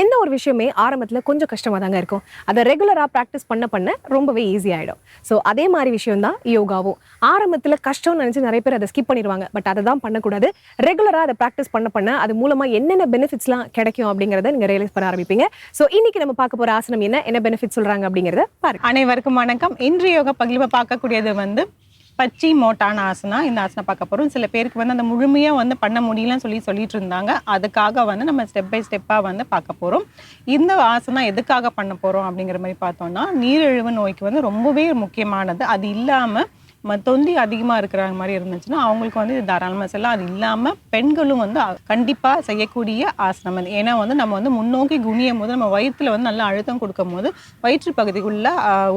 எந்த ஒரு விஷயமே ஆரம்பத்தில் கொஞ்சம் கஷ்டமாக தாங்க இருக்கும். அதை ரெகுலராக ப்ராக்டிஸ் பண்ண பண்ண ரொம்பவே ஈஸி ஆகிடும் ஸோ அதே மாதிரி விஷயம் தான் யோகாவும். ஆரம்பத்தில் கஷ்டம்னு நினச்சி நிறைய பேர் அதை ஸ்கிப் பண்ணிடுவாங்க பட் அதை தான் பண்ணக்கூடாது. ரெகுலராக அதை ப்ராக்டிஸ் பண்ண பண்ண அது மூலமாக என்னென்ன பெனிஃபிட்ஸ்லாம் கிடைக்கும் அப்படிங்கிறத நீங்கள் ரியலைஸ் பண்ண ஆரம்பிப்பீங்க. ஸோ இன்னைக்கு நம்ம பார்க்க போகிற ஆசனம் என்ன? என்ன பெனிஃபிட் சொல்கிறாங்க அப்படிங்கிறத பாருங்க. அனைவருக்கும் வணக்கம். இன்று யோகா பகிர்வு பார்க்கக்கூடியது வந்து பச்சி மோட்டான ஆசனா இந்த ஆசனம் பார்க்க போகிறோம் சில பேருக்கு வந்து அந்த முழுமையாக வந்து பண்ண முடியலன்னு சொல்லி சொல்லிட்டு இருந்தாங்க. அதுக்காக வந்து நம்ம ஸ்டெப் பை ஸ்டெப்பாக வந்து பார்க்க போகிறோம் இந்த ஆசனா எதுக்காக பண்ண போகிறோம் அப்படிங்கிற மாதிரி பார்த்தோம்னா நீரிழிவு நோய்க்கு வந்து ரொம்பவே முக்கியமானது. அது இல்லாமல் தொந்தி அதிகமாக இருக்கிற மாதிரி இருந்துச்சுன்னா அவங்களுக்கு வந்து இது தாராளமாக செய்யலாம். அது இல்லாமல் பெண்களும் வந்து கண்டிப்பாக செய்யக்கூடிய ஆசனம் அது ஏன்னா வந்து நம்ம வந்து முன்னோக்கி குனியும் போது நம்ம வயிற்றுல வந்து நல்லா அழுத்தம் கொடுக்கும் போது வயிற்று பகுதிக்குள்ள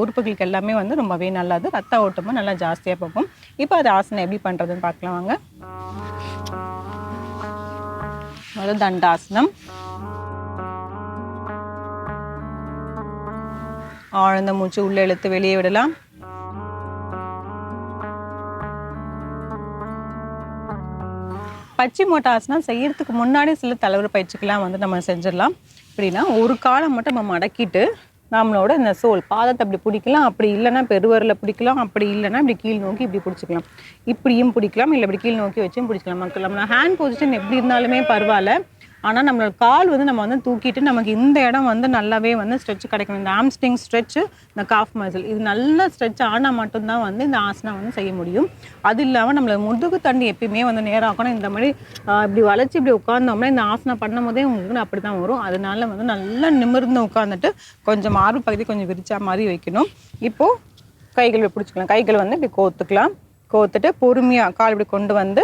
உறுப்புகளுக்கு எல்லாமே வந்து ரொம்பவே நல்லது. ரத்த ஓட்டமும் நல்லா ஜாஸ்தியாக போகும். இப்போ அது ஆசனம் எப்படி பண்ணுறதுன்னு பார்க்கலாம் வாங்க. முதல் தண்டாசனம். ஆழ்ந்த மூச்சு உள்ளே இழுத்து வெளியே விடலாம். பச்சை மோட்டாசனம் செய்யறதுக்கு முன்னாடி சில தலைவர் பயிற்சிக்கெல்லாம் வந்து நம்ம செஞ்சிடலாம். எப்படின்னா ஒரு காலம் மட்டும் நம்ம மடக்கிட்டு நம்மளோட இந்த சோல் பாதத்தை அப்படி பிடிக்கலாம் அப்படி இல்லைன்னா பெருவரில் பிடிக்கலாம் அப்படி இல்லைன்னா இப்படி கீழ் நோக்கி இப்படி பிடிச்சிக்கலாம். இப்படியும் பிடிக்கலாம் இல்லை இப்படி கீழ் நோக்கி வச்சும் பிடிச்சிக்கலாம். மக்கள் நம்ம ஹேண்ட் பொசிஷன் எப்படி இருந்தாலுமே பரவாயில்ல. ஆனால் நம்மளோட கால் வந்து நம்ம வந்து தூக்கிட்டு நமக்கு இந்த இடம் வந்து நல்லாவே வந்து ஸ்ட்ரெச் கிடைக்கணும். இந்த ஆம்ஸ்டிங் ஸ்ட்ரெச்சு இந்த காஃப் மசில் இது நல்லா ஸ்ட்ரெச் ஆனால் மட்டும்தான் வந்து இந்த ஆசனம் வந்து செய்ய முடியும். அது இல்லாமல் நம்மளை முதுகு தண்டு எப்பயுமே வந்து நேரம் ஆகணும் இந்த மாதிரி இப்படி வளைச்சி இப்படி உட்காந்தோம்னா இந்த ஆசனம் பண்ணும் போதே உங்களுக்கு அப்படி தான் வரும். அதனால வந்து நல்லா நிமிர்ந்து உட்காந்துட்டு கொஞ்சம் மார்பு பகுதி கொஞ்சம் விரிச்சா மாதிரி வைக்கணும். இப்போது கைகள் இப்படி பிடிச்சிக்கலாம். கைகள் வந்து இப்படி கோத்துக்கலாம். கோத்துட்டு பொறுமையாக கால் இப்படி கொண்டு வந்து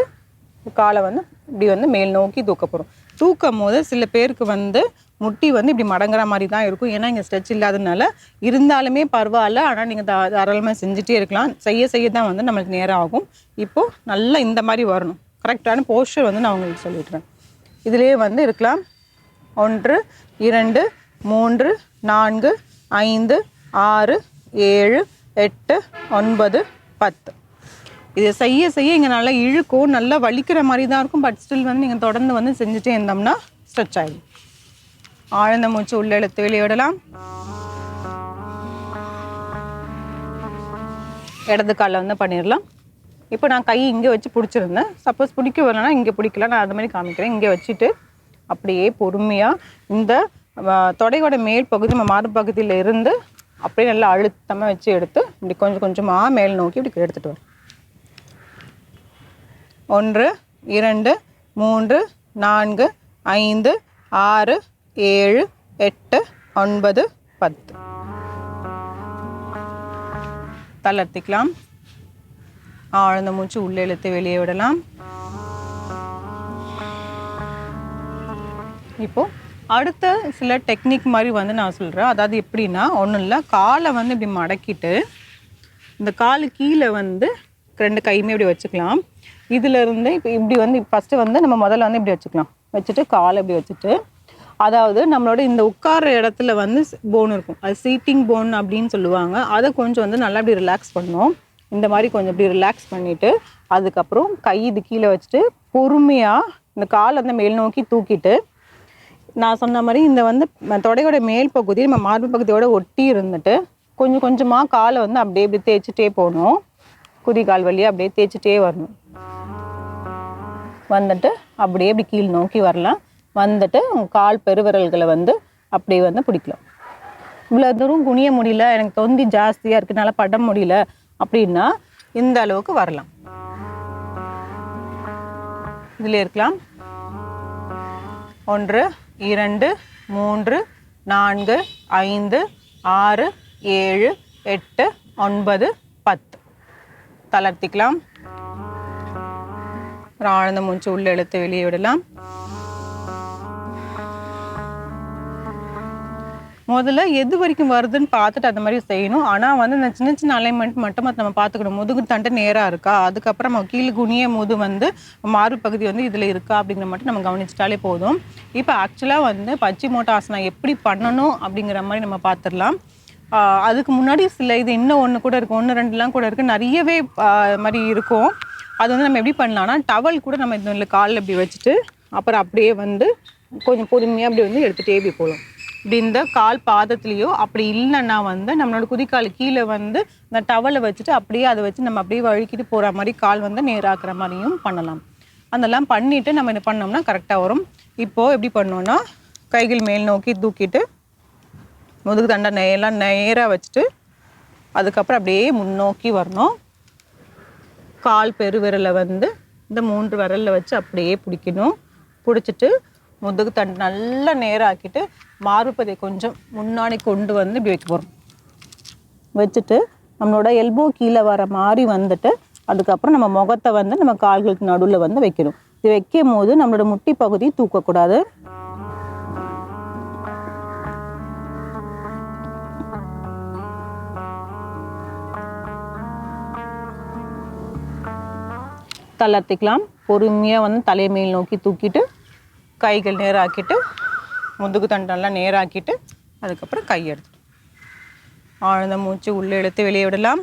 காலை வந்து இப்படி வந்து மேல் நோக்கி தூக்க போகிறோம் தூக்கும் போது சில பேருக்கு வந்து முட்டி வந்து இப்படி மடங்குற மாதிரி தான் இருக்கும். ஏன்னா இங்கே ஸ்ட்ரெச் இல்லாததுனால இருந்தாலுமே பரவாயில்ல. ஆனால் நீங்கள் தா தாராளமாக செஞ்சுட்டே இருக்கலாம். செய்ய செய்ய தான் வந்து நம்மளுக்கு நேரம் ஆகும். இப்போது நல்லா இந்த மாதிரி வரணும். கரெக்டான போஸ்டர் வந்து நான் உங்களுக்கு சொல்லிடுறேன். இதுலேயே வந்து இருக்கலாம். ஒன்று இரண்டு மூன்று நான்கு ஐந்து ஆறு ஏழு எட்டு ஒன்பது பத்து. இதை செய்ய செய்ய இங்கே நல்லா இழுக்கும் நல்லா வலிக்கிற மாதிரி தான் இருக்கும். பட் ஸ்டில் வந்து நீங்கள் தொடர்ந்து வந்து செஞ்சுட்டே இருந்தோம்னா ஸ்ட்ரெச் ஆகிடும் ஆழ்ந்த மூச்சு உள்ள இழுத்து வெளியே விடலாம் இடது காலில் வந்து பண்ணிடலாம். இப்போ நான் கை இங்கே வச்சு பிடிச்சிருந்தேன். சப்போஸ் பிடிக்க வரலன்னா இங்கே பிடிக்கல நான் அது மாதிரி காமிக்கிறேன். இங்கே வச்சுட்டு அப்படியே பொறுமையாக இந்த தொடையோட மேல் பகுதி நம்ம மார்பு பகுதியில் இருந்து அப்படியே நல்லா அழுத்தமாக வச்சு எடுத்து இப்படி கொஞ்சம் கொஞ்சமாக மேல் நோக்கி இப்படி எடுத்துகிட்டு வரேன் ஒன்று இரண்டு மூன்று நான்கு ஐந்து ஆறு ஏழு எட்டு ஒன்பது பத்து. தளர்த்திக்கலாம். ஆழ்ந்த மூச்சு உள்ளே இழுத்து வெளியே விடலாம். இப்போ அடுத்த சில டெக்னிக் மாதிரி வந்து நான் சொல்கிறேன் அதாவது எப்படின்னா ஒன்றும் இல்லை காலை வந்து இப்படி மடக்கிட்டு இந்த காலு கீழே வந்து ரெண்டு கையுமே இப்படி வச்சுக்கலாம். இதுல இருந்து இப்போ இப்படி வந்து ஃபஸ்ட்டு வந்து நம்ம முதல்ல வந்து இப்படி வச்சுக்கலாம். வச்சுட்டு காலை இப்படி வச்சுட்டு அதாவது நம்மளோட இந்த உட்கார இடத்துல வந்து போன் இருக்கும். அது சீட்டிங் போன் அப்படின்னு சொல்லுவாங்க. அதை கொஞ்சம் வந்து நல்லா இப்படி ரிலாக்ஸ் பண்ணோம். இந்த மாதிரி கொஞ்சம் இப்படி ரிலாக்ஸ் பண்ணிட்டு அதுக்கப்புறம் கை இது கீழே வச்சுட்டு பொறுமையாக இந்த காலை வந்து மேல் நோக்கி தூக்கிட்டு நான் சொன்ன மாதிரி இந்த வந்து தொடையோட மேல் பகுதி நம்ம மார்பு பகுதியோட ஒட்டி இருந்துட்டு கொஞ்சம் கொஞ்சமாக காலை வந்து அப்படியே இப்படி தேய்ச்சிட்டே போகணும். குதிகால் வழியாக அப்படியே தேய்ச்சிட்டே வரணும். வந்துட்டு அப்படியே இப்படி கீழ் நோக்கி வரலாம். வந்துட்டு உங்கள் கால் பெருவிரல்களை வந்து அப்படியே வந்து பிடிக்கலாம். இவ்வளோ தூரம் குனிய முடியல எனக்கு தொந்தி ஜாஸ்தியாக இருக்குனால பட முடியல அப்படின்னா இந்த அளவுக்கு வரலாம். இதில் இருக்கலாம். ஒன்று இரண்டு மூன்று நான்கு ஐந்து ஆறு ஏழு எட்டு ஒன்பது பத்து. தளர்த்திக்கலாம். ஒரு ஆழ்ந்த மூச்சு உள்ள இழுத்து வெளியே விடலாம். முதல்ல எது வரைக்கும் வருதுன்னு பார்த்துட்டு அந்த மாதிரி செய்யணும். ஆனால் வந்து இந்த சின்ன சின்ன அலைன்மெண்ட் மட்டும் நம்ம பார்த்துக்கணும். முதுகு தண்டை நேராக இருக்கா? அதுக்கப்புறம் நம்ம கீழே குனிய போது வந்து மாறு பகுதி வந்து இதில் இருக்கா அப்படிங்கிற மட்டும் நம்ம கவனிச்சிட்டாலே போதும். இப்போ ஆக்சுவலாக வந்து பச்சை மோட்டா ஆசனம் எப்படி பண்ணணும் அப்படிங்கிற மாதிரி நம்ம பார்த்துடலாம். அதுக்கு முன்னாடி சில இது இன்னும் ஒன்று கூட இருக்குது ஒன்று ரெண்டுலாம் கூட இருக்குது நிறையவே மாதிரி இருக்கும். அது வந்து நம்ம எப்படி பண்ணலாம்னா டவல் கூட நம்ம இந்த காலில் இப்படி வச்சுட்டு அப்புறம் அப்படியே வந்து கொஞ்சம் பொறுமையாக அப்படி வந்து எடுத்துகிட்டே இப்படி போகலாம். இப்படி இந்த கால் பாதத்துலேயோ அப்படி இல்லைன்னா வந்து நம்மளோட குதிக்கால் கீழே வந்து இந்த டவலை வச்சுட்டு அப்படியே அதை வச்சு நம்ம அப்படியே வழுக்கிட்டு போகிற மாதிரி கால் வந்து நேராக்குற மாதிரியும் பண்ணலாம். அதெல்லாம் பண்ணிவிட்டு நம்ம என்ன பண்ணோம்னா கரெக்டாக வரும். இப்போது எப்படி பண்ணோன்னா கைகள் மேல் நோக்கி தூக்கிட்டு முதுகு தண்டை நேரம் நேராக வச்சுட்டு அதுக்கப்புறம் அப்படியே முன்னோக்கி வரணும். கால் பெருவிரலை வந்து இந்த மூன்று விரலில் வச்சு அப்படியே பிடிக்கணும். பிடிச்சிட்டு முதுகு தண்டு நல்லா நேராக்கிட்டு மார்பதை கொஞ்சம் முன்னாடி கொண்டு வந்து இப்படி வைக்க போகிறோம் வச்சுட்டு நம்மளோட எல்போ கீழே வர மாதிரி வந்துட்டு அதுக்கப்புறம் நம்ம முகத்தை வந்து நம்ம கால்களுக்கு நடுவில் வந்து வைக்கணும். இது வைக்கும் போது நம்மளோட முட்டி பகுதி தூக்கக்கூடாது. தளர்த்திக்கலாம் பொறுமையாக வந்து தலையை மேல் நோக்கி தூக்கிட்டு கைகள் நேராக்கிட்டு முதுகு தண்டெல்லாம் நேராக்கிட்டு அதுக்கப்புறம் கை ஆழ்ந்த மூச்சு உள்ளே இழுத்து வெளியே விடலாம்.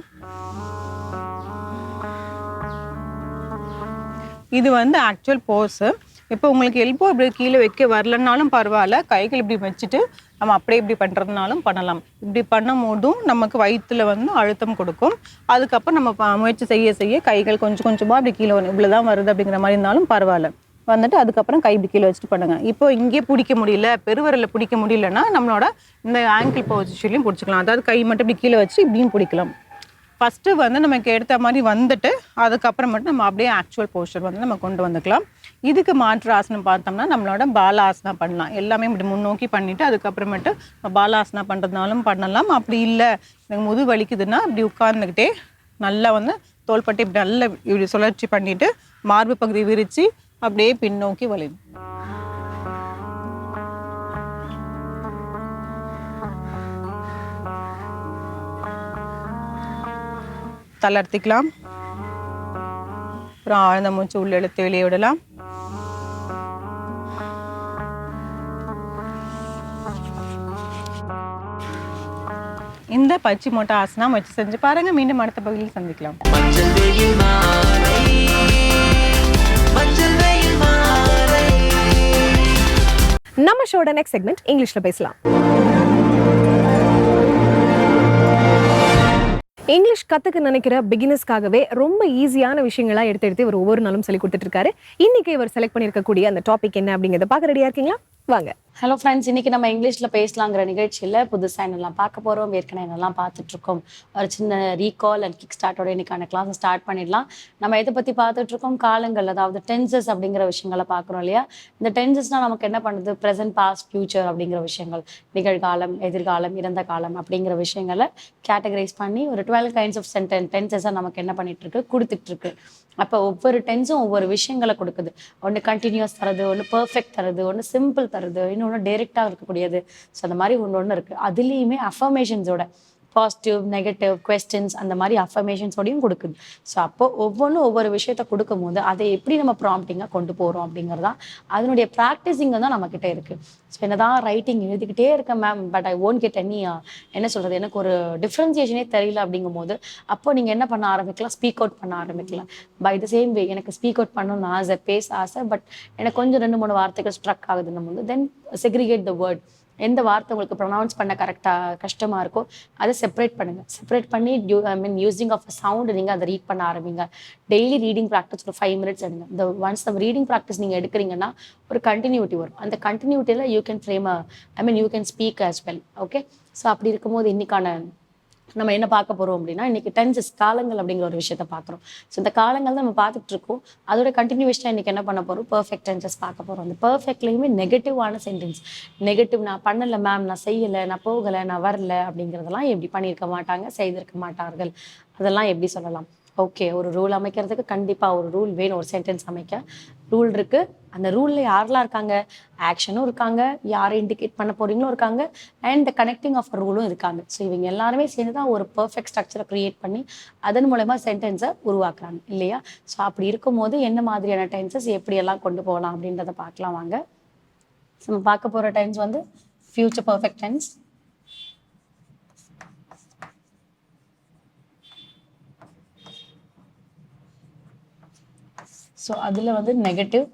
இது வந்து ஆக்சுவல் போஸு இப்போ உங்களுக்கு எல்போ இப்படி கீழே வைக்க வரலன்னாலும் பரவாயில்ல. கைகள் இப்படி வச்சுட்டு நம்ம அப்படியே இப்படி பண்ணுறதுனாலும் பண்ணலாம். இப்படி பண்ணும் போதும் நமக்கு வயிற்றுல வந்து அழுத்தம் கொடுக்கும். அதுக்கப்புறம் நம்ம முயற்சி செய்ய செய்ய கைகள் கொஞ்சம் கொஞ்சமாக அப்படி கீழே வரும் இவ்வளோ தான் வருது அப்படிங்கிற மாதிரி இருந்தாலும் பரவாயில்ல. வந்துட்டு அதுக்கப்புறம் கை இப்படி கீழே வச்சுட்டு பண்ணுங்க. இப்போ இங்கே பிடிக்க முடியல பெருவரில் பிடிக்க முடியலன்னா நம்மளோட இந்த ஆங்கிள் பொசிஷன்லையும் பிடிச்சிக்கலாம். அதாவது கை மட்டும் இப்படி கீழே வச்சு இப்படியும் பிடிக்கலாம். ஃபஸ்ட்டு வந்து நமக்கு எடுத்த மாதிரி வந்துட்டு அதுக்கப்புறம் மட்டும் நம்ம அப்படியே ஆக்சுவல் போஸ்டர் வந்து நம்ம கொண்டு வந்துக்கலாம். இதுக்கு மாற்று ஆசனம் பார்த்தோம்னா நம்மளோட பாலாசனா பண்ணலாம். எல்லாமே இப்படி முன்னோக்கி பண்ணிவிட்டு அதுக்கப்புறமேட்டு பாலாசனா பண்ணுறதுனாலும் பண்ணலாம். அப்படி இல்லை எனக்கு முது வலிக்குதுன்னா இப்படி உட்கார்ந்துக்கிட்டே நல்லா வந்து தோள்பட்டை இப்படி நல்லா இப்படி சுழற்சி பண்ணிவிட்டு மார்பு பகுதி விரித்து அப்படியே பின்னோக்கி வலியும் தளர்த்திக்கலாம். அப்புறம் ஆழ்ந்த மூச்சு உள்ளெழுத்து வெளியே விடலாம். இந்த பச்சி மோட்டா ஆசனம் வச்சு செஞ்சு பாருங்க. மீண்டும் அடுத்த பகுதியில் சந்திக்கலாம். நம்ம ஷோட நெக்ஸ்ட் செக்மெண்ட் இங்கிலீஷ்ல பேசலாம். இங்கிலீஷ் கற்றுக்க நினைக்கிற பிகினர்ஸ்க்காகவே ரொம்ப ஈஸியான விஷயங்களாக எடுத்து எடுத்து இவர் ஒவ்வொரு நாளும் சொல்லி கொடுத்துட்டு இருக்காரு. இன்னைக்கு இவர் செலக்ட் பண்ணியிருக்கக்கூடிய அந்த டாபிக் என்ன அப்படிங்கறத பார்க்க ரெடியா இருக்கீங்களா? வாங்க. ஹலோ ஃப்ரெண்ட்ஸ் இன்னைக்கு நம்ம இங்கிலீஷ்ல பேசலாங்கிற நிகழ்ச்சியில புதுசா என்னெல்லாம் பார்க்க போறோம் ஏற்கனவே என்னெல்லாம் பார்த்துட்ருக்கோம். ஒரு சின்ன ரீகால் அண்ட் கிக் ஸ்டார்ட்டோட இன்றைக்கான கிளாஸ் ஸ்டார்ட் பண்ணிடலாம். நம்ம எதை பத்தி பார்த்துட்ருக்கோம்? காலங்கள் அதாவது டென்சஸ் அப்படிங்கிற விஷயங்களை பார்க்குறோம் இல்லையா? இந்த டென்சஸ்னா நமக்கு என்ன பண்ணுது? ப்ரெசென்ட் பாஸ்ட் ஃபியூச்சர் அப்படிங்கிற விஷயங்கள் நிகழ்காலம் எதிர்காலம் இறந்த காலம் அப்படிங்கிற விஷயங்களை கேட்டகரைஸ் பண்ணி ஒரு டுவெல் கைண்ட்ஸ் ஆஃப் சென்டென் டென்சஸாக நமக்கு என்ன பண்ணிட்டு இருக்கு அப்போ ஒவ்வொரு டென்ஸும் ஒவ்வொரு விஷயங்களை கொடுக்குது. ஒன்று கண்டினியூஸ் தருது ஒன்று பர்ஃபெக்ட் தருது ஒன்று சிம்பிள் தருது இன்னொன்று டைரெக்டாக இருக்கக்கூடியது. ஸோ அந்த மாதிரி ஒன்று ஒன்று இருக்குது அதுலேயுமே அஃபர்மேஷன்ஸோட பாசிட்டிவ் நெகட்டிவ் கொஸ்டின்ஸ் அந்த மாதிரி அஃபர்மேஷன்ஸோடையும் கொடுக்குது. ஸோ அப்போ ஒவ்வொன்றும் ஒவ்வொரு விஷயத்த கொடுக்கும்போது அதை எப்படி நம்ம ப்ராம்ப்டிங்காக கொண்டு போகிறோம் அப்படிங்கிறதான் அதனுடைய ப்ராக்டிஸிங் தான் நம்மக்கிட்ட இருக்குது ஸோ என்னதான் ரைட்டிங் எழுதிக்கிட்டே இருக்கேன் ma'am but I won't get any என்ன சொல்கிறது எனக்கு ஒரு டிஃப்ரென்சியேஷனே தெரியல அப்படிங்கும்போது அப்போ நீங்கள் என்ன பண்ண ஆரம்பிக்கலாம்? ஸ்பீக் அவுட் பண்ண ஆரம்பிக்கலாம். பை த சேம் வே எனக்கு ஸ்பீக் அவுட் பண்ணணும்னு ஆசை பேச ஆசை பட் எனக்கு கொஞ்சம் ரெண்டு மூணு வார்த்தைகள் ஸ்ட்ரக் ஆகுதுன்னும் போது தென் செக்ரிகேட் த வேர்ட் எந்த வார்த்தை உங்களுக்கு ப்ரொனவுன்ஸ் பண்ண கரெக்டாக கஷ்டமாக இருக்கோ அதை செப்பரேட் பண்ணுங்கள் செப்பரேட் பண்ணி due I mean using of a sound நீங்கள் அதை ரீட் பண்ண ஆரம்பிங்க. டெய்லி ரீடிங் ப்ராக்டிஸ் ஒரு ஃபைவ் மினிட்ஸ் எடுங்க. இந்த ஒன்ஸ் the ரீடிங் ப்ராக்டிஸ் நீங்கள் எடுக்கிறீங்கன்னா ஒரு கண்டினியூட்டி வரும். அந்த கண்டினியூட்டியில் you can frame I mean you can speak as well okay so அப்படி இருக்கும்போது இன்னைக்கான நம்ம என்ன பார்க்க போறோம் அப்படின்னா இன்னைக்கு டென்சஸ் காலங்கள் அப்படிங்கிற ஒரு விஷயத்த பார்க்குறோம். ஸோ இந்த காலங்கள் தான் நம்ம பார்த்துட்டு இருக்கோம். அதோட கண்டினியூஷனாக இன்னைக்கு என்ன பண்ண போறோம்? பர்ஃபெக்ட் டென்சஸ் பார்க்க போறோம். அந்த பெர்ஃபெக்ட்லேயுமே நெகட்டிவான சென்டென்ஸ் நெகட்டிவ் நான் பண்ணலை மேம் நான் செய்யலை நான் போகலை நான் வரல அப்படிங்கிறதெல்லாம் எப்படி பண்ணியிருக்க மாட்டாங்க செய்திருக்க மாட்டார்கள். அதெல்லாம் எப்படி சொல்லலாம்? ஓகே ஒரு ரூல் அமைக்கிறதுக்கு கண்டிப்பாக ஒரு ரூல் வேணும் ஒரு சென்டென்ஸ் அமைக்க. ரூல் இருக்குது அந்த ரூலில் யாரெல்லாம் இருக்காங்க? ஆக்ஷனும் இருக்காங்க. யாரை இண்டிகேட் பண்ண போகிறீங்களும் இருக்காங்க. அண்ட் கனெக்டிங் ஆஃப் ரூலும் இருக்காங்க. ஸோ இவங்க எல்லாருமே சேர்ந்து தான் ஒரு பர்ஃபெக்ட் ஸ்ட்ரக்சரை க்ரியேட் பண்ணி அதன் மூலயமா சென்டென்ஸை உருவாக்குறாங்க. இல்லையா? ஸோ அப்படி இருக்கும்போது என்ன மாதிரியான டென்சஸ் எப்படியெல்லாம் கொண்டு போகலாம் அப்படின்றத பார்க்கலாம் வாங்க. நம்ம பார்க்க போகிற டைம்ஸ் வந்து ஃபியூச்சர் பர்ஃபெக்ட் டென்ஸ் ஸோ அதில் வந்து negative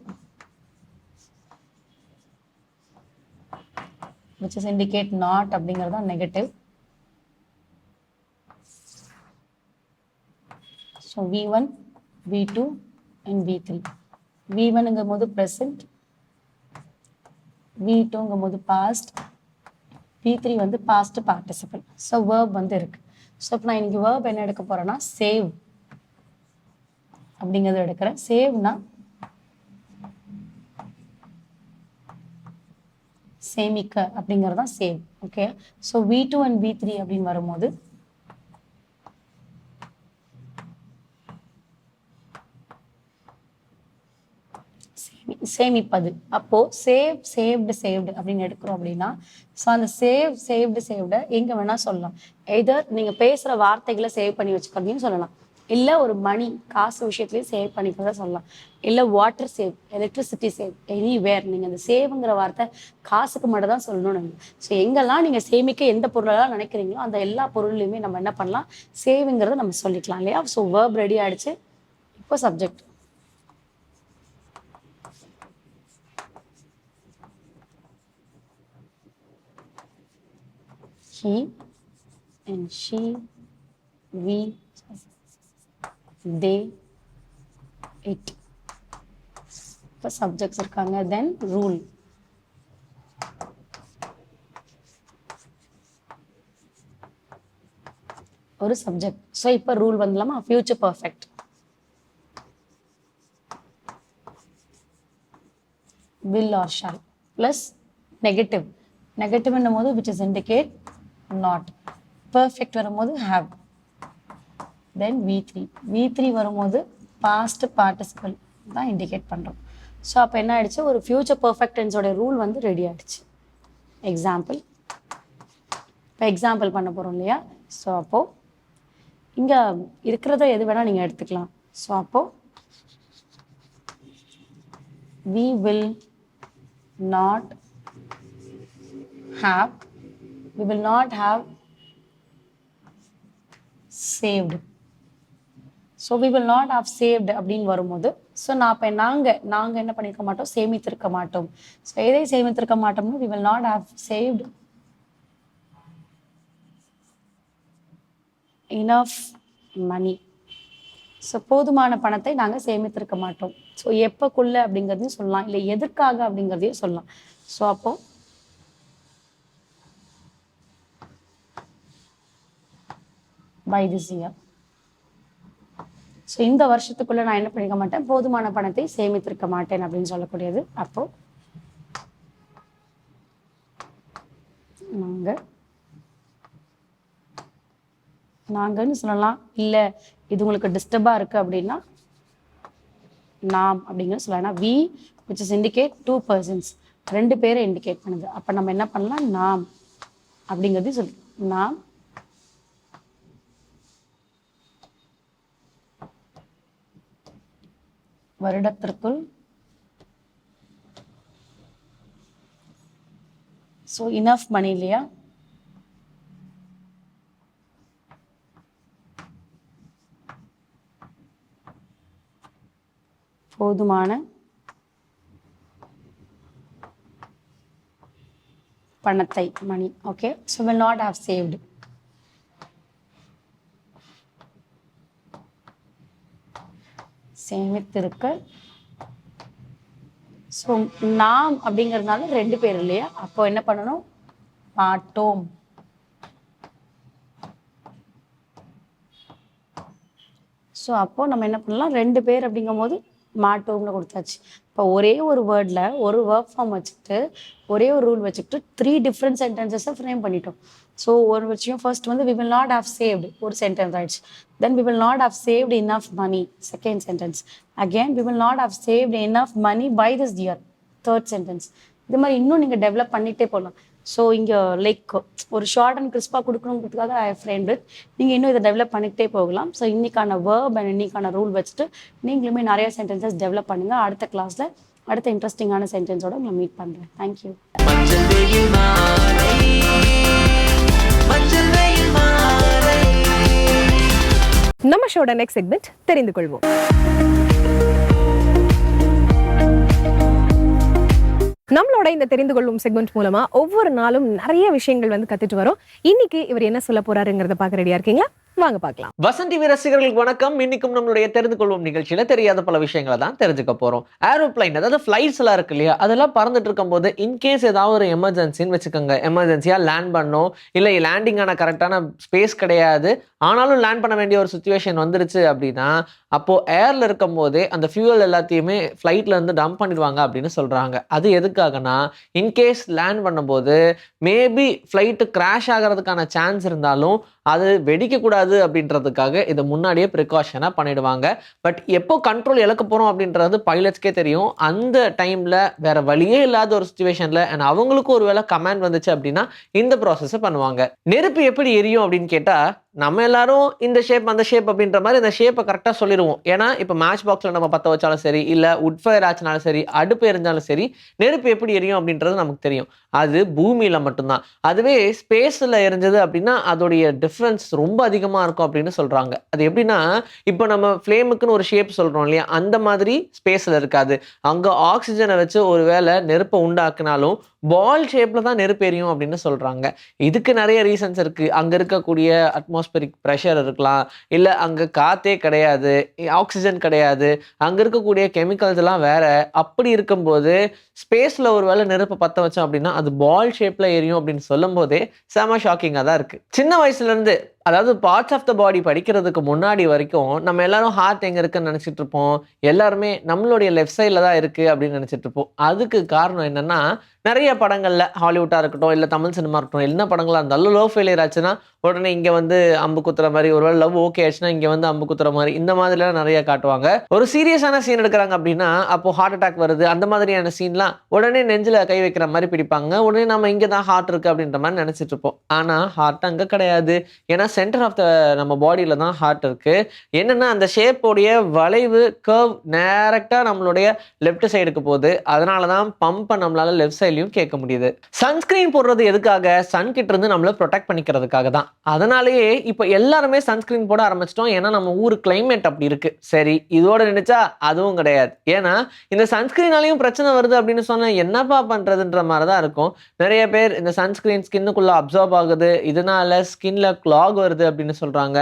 which is indicate not அப்படிங்கிறது தான் negative so V one V two and V three V ஒன்னுங்கும் போது ப்ரெசன்ட் வி டூங்கும் போது பாஸ்ட் வி த்ரீ வந்து பாஸ்ட் பார்ட்டிசிபல் ஸோ வேர்ப் வந்து இருக்கு. ஸோ இப்போ நான் இன்னைக்கு வேர்ப் என்ன எடுக்க போகிறேன்னா சேவ் அப்படிங்கிறத எடுக்கிறேன். சேவ்னா சேமிக்க அப்படிங்கிறது தான் save okay so V two and V three அப்படின்னு வரும்போது சேமி- சேமிப்பது. அப்போ சேவ் சேவ்டு சேவ்டு அப்படின்னு எடுக்கிறோம் அப்படின்னா ஸோ அந்த சேவ் சேவ்டு சேவ்டு எங்க வேணா சொல்லலாம். எதர் நீங்க பேசுற வார்த்தைகளை சேவ் பண்ணி வச்சுக்கிறதையும் சொல்லலாம். இல்லை ஒரு மணி காசு விஷயத்துலேயும் சேவ் பண்ணிக்கிறத சொல்லலாம். இல்லை water save electricity save anywhere நீங்கள் அந்த சேவ்ங்கிற வார்த்தை காசுக்கு மட்டும் தான் சொல்லணும் ஸோ எங்கெல்லாம் நீங்கள் சேமிக்க எந்த பொருளெல்லாம் நினைக்கிறீங்களோ அந்த எல்லா பொருள்லையுமே நம்ம என்ன பண்ணலாம்? சேவுங்கிறத நம்ம சொல்லிக்கலாம் இல்லையா? ஸோ வேர்ப் ரெடி ஆகிடுச்சு இப்போ subject he and she we they it இப்போ சப்ஜெக்ட்ஸ் இருக்காங்க தென் ரூல் ஒரு சப்ஜெக்ட் ஸோ இப்போ rule வந்துலாமா future perfect will or shall plus negative negative போது which is indicate not perfect வரும்போது have then V three V three வரும்போது past participle தான் indicate பண்ணுறோம் so அப்போ என்ன ஆயிடுச்சு? ஒரு ஃபியூச்சர் பர்ஃபெக்டன்ஸோட ரூல் வந்து ரெடி ஆயிடுச்சு. எக்ஸாம்பிள் இப்போ எக்ஸாம்பிள் பண்ண போகிறோம் இல்லையா? ஸோ அப்போது இங்கே இருக்கிறத எது வேணால் நீங்கள் எடுத்துக்கலாம். ஸோ அப்போது we will not have we will not have saved. So we will not have saved அப்படின்னு வரும்போது ஸோ நான் இப்போ நாங்கள் நாங்கள் என்ன பண்ணியிருக்க மாட்டோம்? சேமித்திருக்க மாட்டோம். ஸோ எதை சேமித்திருக்க மாட்டோம்னா we will not have saved enough money so போதுமான பணத்தை நாங்கள் சேமித்திருக்க மாட்டோம். ஸோ எப்போக்குள்ள அப்படிங்கிறதையும் சொல்லலாம். இல்லை எதற்காக அப்படிங்கிறதையும் சொல்லலாம். ஸோ அப்போ பை திஸ் இயர் ஸோ இந்த வருஷத்துக்குள்ள நான் என்ன பண்ணிக்க மாட்டேன்? போதுமான பணத்தை சேமித்திருக்க மாட்டேன் அப்படின்னு சொல்லக்கூடியது. அப்போ நாங்க நாங்கன்னு சொல்லலாம் இல்லை இது உங்களுக்கு டிஸ்டர்பாக இருக்கு அப்படின்னா நாம் அப்படிங்கிற சொல்லலாம். We which is indicate two persons ரெண்டு பேரை இண்டிகேட் பண்ணுது. அப்போ நம்ம என்ன பண்ணலாம்? நாம் அப்படிங்கிறது சொல்லி நாம் வருடத்திற்குள். ஸோ இனஃப் மணி இல்லையா? போதுமான பணத்தை money okay so will not have saved சேமித்திருக்க. So நாம் அப்படிங்கிறதுனால ரெண்டு பேர் இல்லையா? அப்போ என்ன பண்ணணும்? மாட்டோம். ஸோ அப்போ நம்ம என்ன பண்ணலாம்? ரெண்டு பேர் மாட்டோம்னு கொடுத்தாச்சு. இப்போ ஒரே ஒரு வேர்டில் ஒரு ஒர்க் ஃபார்ம் வச்சுட்டு ஒரே ஒரு ரூல் வச்சுக்கிட்டு த்ரீ டிஃப்ரெண்ட் சென்டென்சஸை ஃப்ரேம் பண்ணிட்டோம். ஸோ ஒரு விஷயம் ஃபர்ஸ்ட் வந்து we will not have saved ஒரு சென்டென்ஸ் ஆயிடுச்சு. Then we will not have saved of money second sentence again we will not have saved of money by this year third sentence இது மாதிரி இன்னும் நீங்கள் develop பண்ணிகிட்டே போகலாம் so இங்கே like ஒரு ஷார்ட் அண்ட் கிறிஸ்பாக கொடுக்கணுங்கிறதுக்காக ஐ ஃப்ரெண்ட் வித் நீங்கள் இன்னும் இதை டெவலப் பண்ணிக்கிட்டே போகலாம். ஸோ இன்றைக்கான வேர்ப் அண்ட் இன்னைக்கான ரூல் வச்சுட்டு நீங்களுமே நிறைய சென்டென்சஸ் டெவலப் பண்ணுங்கள் அடுத்த கிளாஸில் அடுத்த இன்ட்ரெஸ்டிங்கான சென்டென்ஸோட உங்களை மீட் பண்ணுறேன் தேங்க்யூ நம்ம ஷோட நெக்ஸ்ட் செக்மெண்ட் தெரிந்து கொள்வோம் நம்மளோட இந்த தெரிந்து கொள்ளும் செக்மெண்ட் மூலமா ஒவ்வொரு நாளும் நிறைய விஷயங்கள் வந்து கத்துட்டு வரோம். இன்னைக்கு இவர் என்ன சொல்ல போறாருங்கிறத பார்க்க ரெடியா இருக்கீங்களா? வாங்க பார்க்கலாம். வசந்த் டிவி ரசிகர்களுக்கு வணக்கம். இன்னைக்கும் நம்மளுடைய தெரிந்து கொள்வோம் நிகழ்ச்சியில தெரியாத பல விஷயங்களை தான் தெரிஞ்சுக்க போறோம். ஏரோப்ளைன் அதாவது ஃபிளைட்ஸ் எல்லாம் இருக்கு இல்லையா? அதெல்லாம் பறந்துட்டு இருக்கும்போது இன்கேஸ் ஏதாவது ஒரு எமர்ஜென்சின்னு வச்சுக்கோங்க. எமர்ஜென்சியா லேண்ட் பண்ணணும் இல்லை லேண்டிங் ஆன கரெக்டான ஸ்பேஸ் கிடையாது. ஆனாலும் லேண்ட் பண்ண வேண்டிய ஒரு சுச்சுவேஷன் வந்துருச்சு அப்படின்னா அப்போ ஏர்ல இருக்கும் போதே அந்த ஃபியூவல் எல்லாத்தையுமே ஃபிளைட்ல இருந்து டம்ப் பண்ணிடுவாங்க அப்படின்னு சொல்றாங்க. அது எதுக்காகனா இன்கேஸ் லேண்ட் பண்ணும்போது மேபி ஃப்ளைட்டு கிராஷ் ஆகிறதுக்கான சான்ஸ் இருந்தாலும் அது வெடிக்கக்கூடாது அப்படின்றதுக்காக இதை முன்னாடியே ப்ரிகாஷனாக பண்ணிடுவாங்க. பட் எப்போ கண்ட்ரோல் இழக்க போகிறோம் அப்படின்றது பைலட்ஸ்க்கே தெரியும். அந்த டைமில் வேற வழியே இல்லாத ஒரு சுச்சுவேஷனில் அண்ட் அவங்களுக்கும் ஒரு வேளை கமாண்ட் வந்துச்சு அப்படின்னா இந்த ப்ராசஸை பண்ணுவாங்க. நெருப்பு எப்படி எரியும் அப்படின்னு கேட்டால் நம்ம எல்லாரும் இந்த ஷேப் அந்த ஷேப் அப்படின்ற மாதிரி இந்த ஷேப்பை கரெக்டாக சொல்லிடுவோம். ஏன்னா இப்போ மேட்ச் பாக்ஸில் நம்ம பற்ற வச்சாலும் சரி இல்லை உட் ஃபயர் ஆச்சுனாலும் சரி அடுப்பு எரிஞ்சாலும் சரி நெருப்பு எப்படி எரியும் அப்படின்றது நமக்கு தெரியும். அது பூமியில் மட்டும்தான். அதுவே ஸ்பேஸில் எரிஞ்சது அப்படின்னா அதோடைய டிஃப்ரென்ஸ் ரொம்ப அதிகமாக இருக்கும் அப்படின்னு சொல்கிறாங்க அது எப்படின்னா இப்போ நம்ம ஃப்ளேமுக்குன்னு ஒரு ஷேப் சொல்கிறோம் இல்லையா? அந்த மாதிரி ஸ்பேஸில் இருக்காது. அங்கே ஆக்சிஜனை வச்சு ஒரு வேளை நெருப்பை உண்டாக்குனாலும் பால் ஷேப்பில் தான் நெருப்பு எரியும் அப்படின்னு சொல்கிறாங்க இதுக்கு நிறைய ரீசன்ஸ் இருக்குது அங்கே இருக்கக்கூடிய அட்மாஸ்பரிக் ப்ரெஷர் இருக்கலாம். இல்லை அங்கே காற்றே கிடையாது. ஆக்சிஜன் கிடையாது. அங்கே இருக்கக்கூடிய கெமிக்கல்ஸ் எல்லாம் வேற. அப்படி இருக்கும்போது ஸ்பேஸில் ஒரு வேளை நெருப்பை பற்ற வச்சோம் அப்படின்னா அது பால் ஷேப்பில் எரியும் அப்படின்னு சொல்லும் போதே செம ஷாக்கிங்காக தான் இருக்குது சின்ன வயசுலேருந்து அதாவது பார்ட்ஸ் ஆஃப் த பாடி படிக்கிறதுக்கு முன்னாடி வரைக்கும் நம்ம எல்லாரும் ஹார்ட் எங்கே இருக்குன்னு நினச்சிட்டு இருப்போம். எல்லாருமே நம்மளுடைய லெஃப்ட் சைடில் தான் இருக்குது அப்படின்னு நினச்சிட்டு இருப்போம். அதுக்கு காரணம் என்னென்னா நிறைய படங்களில் ஹாலிவுட்டாக இருக்கட்டும் இல்லை தமிழ் சினிமா இருக்கட்டும் என்ன படங்களாக இருந்தாலும் லவ் ஃபெயிலியர் ஆச்சுன்னா உடனே இங்கே வந்து அம்பு குத்துற மாதிரி ஒருவேளை லவ் ஓகே ஆச்சுன்னா இங்கே வந்து அம்பு குத்துற மாதிரி இந்த மாதிரிலாம் நிறைய காட்டுவாங்க. ஒரு சீரியஸான சீன் எடுக்கிறாங்க அப்படின்னா அப்போ ஹார்ட் அட்டாக் வருது அந்த மாதிரியான சீன்லாம் உடனே நெஞ்சில் கை வைக்கிற மாதிரி பிடிப்பாங்க. உடனே நம்ம இங்கே தான் ஹார்ட் இருக்குது அப்படின்ற மாதிரி நினச்சிட்டு இருப்போம். ஆனால் ஹார்ட் அங்கே கிடையாது. ஏன்னா சென்டர் ஆஃப் த நம்ம பாடியில் தான் ஹார்ட் இருக்குது என்னென்னா அந்த ஷேப்போடைய வளைவு கர்வ் டேரெக்டாக நம்மளுடைய லெஃப்ட் சைடுக்கு போகுது. அதனால தான் பம்பை நம்மளால லெஃப்ட் கேள்வியும் கேட்க முடியுது. சன்ஸ்கிரீன் போடுறது எதுக்காக? சன் கிட்ட இருந்து நம்மள ப்ரொடெக்ட் பண்ணிக்கிறதுக்காக தான். அதனாலேயே இப்போ எல்லாருமே சன்ஸ்கிரீன் போட ஆரம்பிச்சிட்டோம். ஏன்னா நம்ம ஊர் கிளைமேட் அப்படி இருக்கு. சரி இதோட நினைச்சா அதுவும் கிடையாது. ஏன்னா இந்த சன்ஸ்கிரீனாலையும் பிரச்சனை வருது அப்படின்னு சொன்னா என்னப்பா பண்றதுன்ற மாதிரி தான் இருக்கும். நிறைய பேர் இந்த சன்ஸ்கிரீன் ஸ்கின்னுக்குள்ள அப்சர்வ் ஆகுது. இதனால ஸ்கின்ல கிளாக் வருது அப்படின்னு சொல்றாங்க.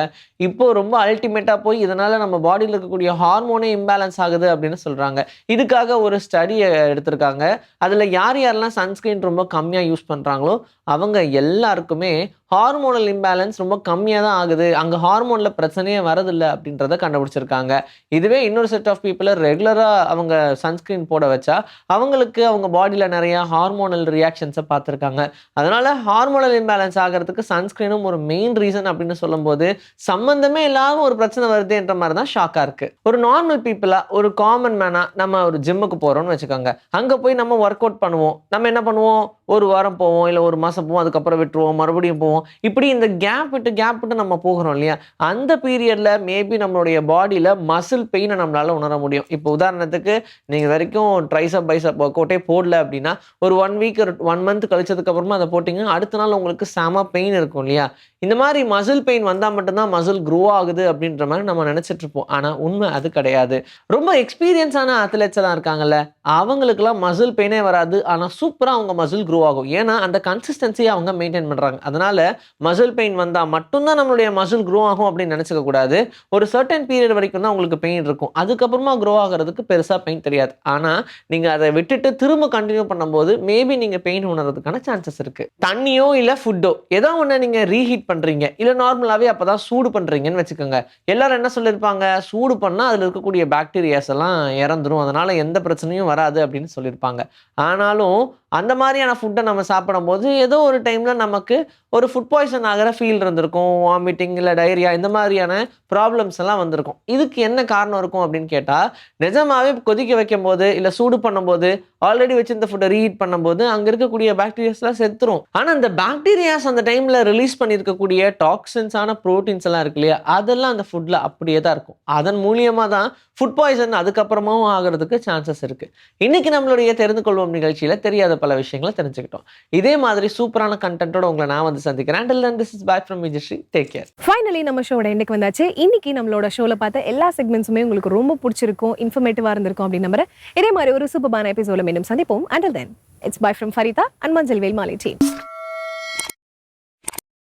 இப்போ ரொம்ப அல்டிமேட்டா போய் இதனால நம்ம பாடியில் இருக்கக்கூடிய ஹார்மோனே இம்பேலன்ஸ் ஆகுது அப்படின்னு சொல்றாங்க. இதுக்காக ஒரு ஸ்டடியை எடுத்திருக்காங்க. அதுல யார் யாரெல்லாம் சன்ஸ்கிரீன் ரொம்ப கம்மியா யூஸ் பண்றாங்களோ அவங்க எல்லாருக்குமே ஹார்மோனல் இம்பேலன்ஸ் ரொம்ப கம்மியாக தான் ஆகுது. அங்கே ஹார்மோனில் பிரச்சனையே வரதில்லை அப்படின்றத கண்டுபிடிச்சிருக்காங்க. இதுவே இன்னொரு செட் ஆஃப் பீப்புளை ரெகுலராக அவங்க சன்ஸ்கிரீன் போட வச்சா அவங்களுக்கு அவங்க பாடியில் நிறையா ஹார்மோனல் ரியாக்ஷன்ஸை பார்த்துருக்காங்க. அதனால் ஹார்மோனல் இம்பேலன்ஸ் ஆகிறதுக்கு சன்ஸ்கிரீனும் ஒரு மெயின் ரீசன் அப்படின்னு சொல்லும்போது சம்மந்தமே இல்லாத ஒரு பிரச்சனை வருதுன்ற மாதிரி தான் ஷாக்காக இருக்குது ஒரு நார்மல் பீப்புளாக ஒரு காமன் மேனாக நம்ம ஒரு ஜிம்முக்கு போகிறோம்னு வச்சுக்கோங்க. அங்கே போய் நம்ம ஒர்க் அவுட் பண்ணுவோம். நம்ம என்ன பண்ணுவோம்? ஒரு வாரம் போவோம் இல்லை ஒரு மாதம் போவோம் அதுக்கப்புறம் விட்டுருவோம் மறுபடியும் போவோம். இப்படி இந்த கேப் விட்டு கேப் விட்டு நம்ம போகிறோம் இல்லையா? அந்த பீரியடில் மேபி நம்மளுடைய பாடியில் மசில் பெயினை நம்மளால் உணர முடியும். இப்போ உதாரணத்துக்கு நீங்கள் வரைக்கும் ட்ரைசப் பைசப் ஒர்க் அவுட்டே போடல அப்படின்னா ஒரு ஒன் வீக் ஒன் மந்த் கழிச்சதுக்கப்புறமா அதை போட்டிங்க அடுத்த நாள் உங்களுக்கு செம பெயின் இருக்கும் இல்லையா? இந்த மாதிரி மசில் பெயின் வந்தால் மட்டும்தான் மசில் க்ரோ ஆகுது அப்படின்ற மாதிரி நம்ம நினச்சிட்டு இருப்போம். ஆனால் உண்மை அது கிடையாது. ரொம்ப எக்ஸ்பீரியன்ஸான அத்லெட்ஸ் எல்லாம் இருக்காங்கல்ல அவங்களுக்குலாம் மசில் பெயினே வராது. ஆனால் சூப்பராக அவங்க மசில் க்ரோ ஆகும். ஏன்னா அந்த கன்சிஸ்டன்சியை அவங்க மெயின்டைன் பண்ணுறாங்க அதனால மசில் பெயின் வந்தால் மட்டும்தான் நம்மளுடைய மசில் க்ரோ ஆகும் அப்படின்னு நினச்சிக்க கூடாது. ஒரு சர்டன் பீரியட் வரைக்கும் தான் உங்களுக்கு பெயின் இருக்கும். அதுக்கப்புறமா க்ரோ ஆகிறதுக்கு பெருசாக பெயின் தெரியாது. ஆனால் நீங்கள் அதை விட்டுட்டு திரும்ப கண்டினியூ பண்ணும்போது மேபி நீங்கள் பெயின் உணர்றதுக்கான சான்சஸ் இருக்குது தண்ணியோ இல்லை ஃபுட்டோ ஏதோ ஒன்று நீங்கள் ரீஹீட் பண்றீங்க. நார்மலாகவே அப்போ தான் சூடு பண்ணுறீங்கன்னு வச்சுக்கோங்க. எல்லாரும் என்ன சொல்லியிருப்பாங்க சூடு பண்ணால் அதில் இருக்கக்கூடிய பாக்டீரியாஸ் எல்லாம் இறந்துடும் அதனால் எந்த பிரச்சனையும் வராது அப்படின்னு சொல்லியிருப்பாங்க ஆனாலும் அந்த மாதிரியான ஃபுட்டை நம்ம சாப்பிடும்போது ஏதோ ஒரு டைமில் நமக்கு ஒரு ஃபுட் பாய்சன் ஆகிற ஃபீல் இருந்திருக்கும். வாமிட்டிங் இல்லை டைரியா இந்த மாதிரியான ப்ராப்ளம்ஸ் எல்லாம் வந்திருக்கும். இதுக்கு என்ன காரணம் இருக்கும் அப்படின்னு கேட்டால் நிஜமாகவே கொதிக்க வைக்கும் போது இல்லை சூடு பண்ணும்போது ஆல்ரெடி வச்சிருந்த ஃபுட்டை ரீஹீட் பண்ணும்போது அங்கே இருக்கக்கூடிய பாக்டீரியாஸ்லாம் செத்துரும். ஆனால் அந்த பாக்டீரியாஸ் அந்த டைமில் ரிலீஸ் பண்ணியிருக்கக்கூடிய டாக்ஸின்ஸான ப்ரோட்டீன்ஸ் எல்லாம் இருக்கு இல்லையா அதெல்லாம் அந்த ஃபுட்டில் அப்படியே தான் இருக்கும். அதன் மூலியமாக தான் ஃபுட் பாய்சன் அதுக்கப்புறமாவும் ஆகிறதுக்கு சான்சஸ் இருக்குது இன்றைக்கி நம்மளுடைய தெரிந்து கொள்வோம் நிகழ்ச்சியில் தெரியாத பல விஷயங்களை தெரிஞ்சுக்கிட்டோம். இதே மாதிரி சூப்பரான கண்டென்ட்டோட உங்களை நான் வந்து சந்திக்கிறேன். And this is back from Vijayashree take care finally நம்ம ஷோட இன்னைக்கு வந்தாச்சு. இன்னைக்கு நம்மளோட ஷோல பார்த்த எல்லா செக்மெண்ட்ஸுமே உங்களுக்கு ரொம்ப பிடிச்சிருக்கும் இன்ஃபர்மேட்டிவாக இருந்திருக்கும் அப்படின்னு நம்புறேன். இதே மாதிரி ஒரு சூப்பரான எபிசோட மீண்டும் சந்திப்போம். Until then it's bye from Farida and Manjal வேல்மாலி team